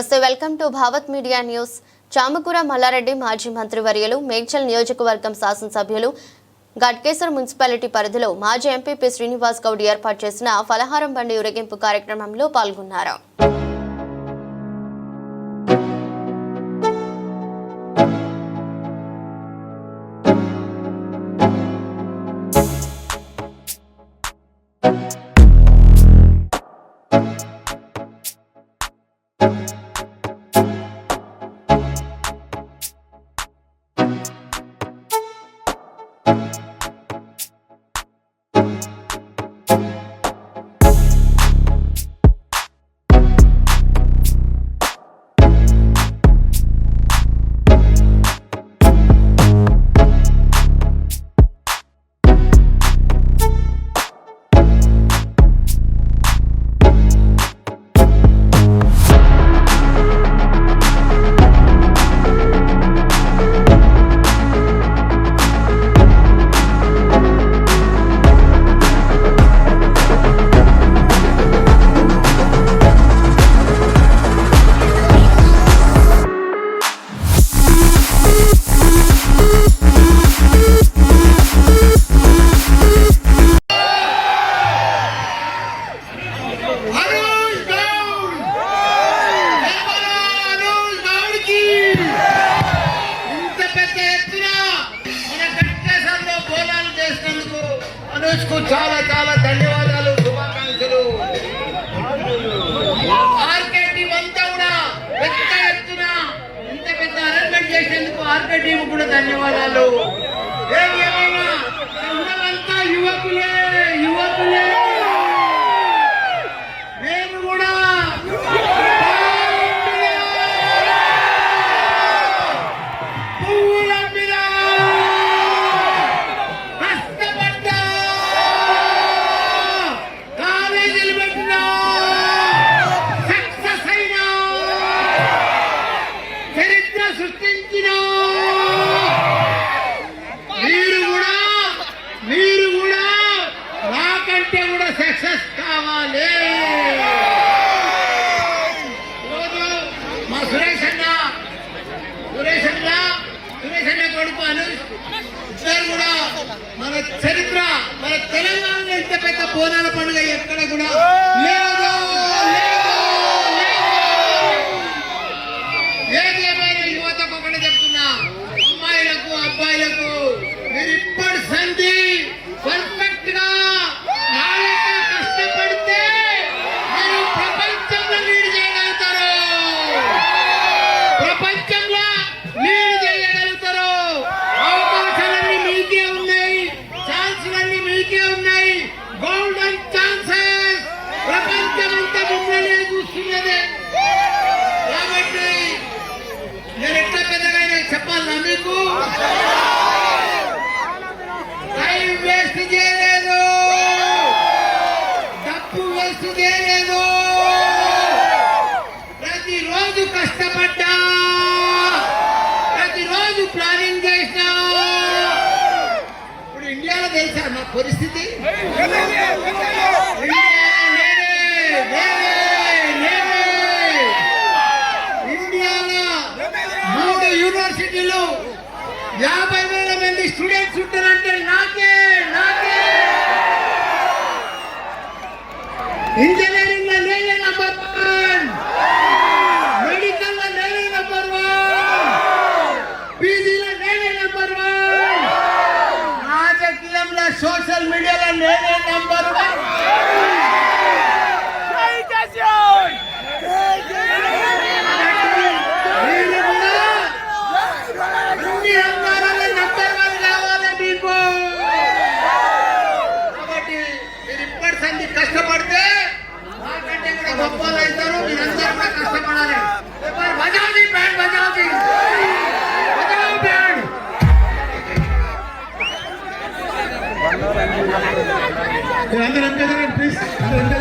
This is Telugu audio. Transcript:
నమస్తే welcome to Bhavat media news. Chamakura Mallareddy మాజీ మంత్రివర్యులు మేడ్చల్ నియోజకవర్గం శాసనసభ్యులు గట్కేశ్వర్ మున్సిపాలిటీ పరిధిలో మాజీ ఎంపీపీ శ్రీనివాస్ గౌడ్ ఏర్పాటు చేసిన ఫలహారం బండి ఊరేగింపు కార్యక్రమంలో పాల్గొన్నారు. అనుజ్కు చాలా చాలా ధన్యవాదాలు. శుభాకాంక్షలు. ఆర్కే టీం అంతా కూడా పెద్ద ఎత్తున ఇంత పెద్ద అరేంజ్మెంట్ చేసినందుకు ఆర్కే టీం కూడా ధన్యవాదాలు. ఏది ఏమైనా ఉన్నదంతా యువకులే మన చరిత్ర మన తెలంగాణ ఇంత పెద్ద బోనాల పండుగ ఎక్కడ కూడా యాభై వేల మంది స్టూడెంట్స్ ఉంటారంటే నాకే నాకే. ఇంజనీరింగ్లో నేనే నంబర్ వన్ మెడికల్లో నేనే నంబర్ వన్ పీజీలో నేనే నంబర్ వన్ రాజకీయంలో సోషల్ మీడియాలో నేనే ఇప్పటి సంది కష్టపడితే నాకంటే కూడా గొప్ప వాళ్ళు అవుతారు మీరందరూ కూడా కష్టపడాలి మరి బజాజీ బ్యాండ్ బజాజీ బజాజ్ బ్యాండ్ మీరందరూ ఎంత ప్లీజ్ ఎంత